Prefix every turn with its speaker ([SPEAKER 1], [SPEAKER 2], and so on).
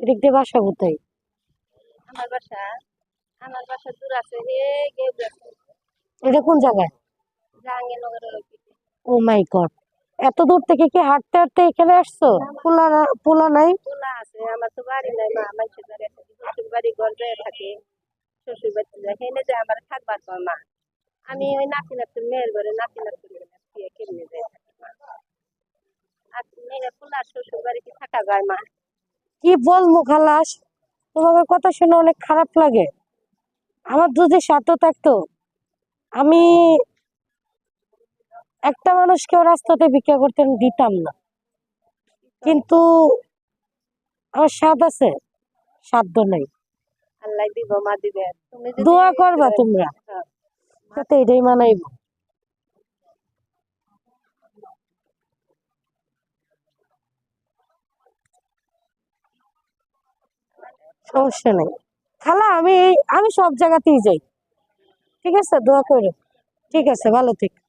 [SPEAKER 1] এদিক দিয়ে বাসা কোথায়?
[SPEAKER 2] আমার বাসা আমার বাসা দূর আছে হে
[SPEAKER 1] এটা কোন জায়গায়?
[SPEAKER 2] জাহাঙ্গীরনগরের
[SPEAKER 1] ও মাই গড। এত দূর থেকে কি হাঁটতে হাঁটতে এখানে আসছো? পোলা পোলা নাই?
[SPEAKER 2] পোলা আছে আমার তো বাড়ি নাই মা আছে শ্বশুর বাড়ি যায় থাকে শ্বশুর বাড়ি হেনে যায় আমার থাকবার কয় মা। আমি ওই নাতি নাতির মেয়ের ঘরে নাতি নাতির কেমনে যাই থাকি মা? আর মেয়ে পোলার শ্বশুর বাড়ি কি থাকা যায় মা।
[SPEAKER 1] কি বলব খালাস? তোমাদের কথা শুনে অনেক খারাপ লাগে। আমার যদি স্বার্থ থাকতো আমি একটা মানুষকেও রাস্তাতে ভিক্ষা করতে দিতাম না। কিন্তু আমার স্বাদ আছে সাধ্য নেই।
[SPEAKER 2] আল্লাহ দিব মা দিবে।
[SPEAKER 1] দোয়া করবা তোমরা।
[SPEAKER 2] হ্যাঁ।
[SPEAKER 1] এটাই মানাইব। সমস্যা নেই। খালা, আমি আমি সব জায়গাতেই যাই। ঠিক আছে? দোয়া করে। ঠিক আছে, ভালো থেকে।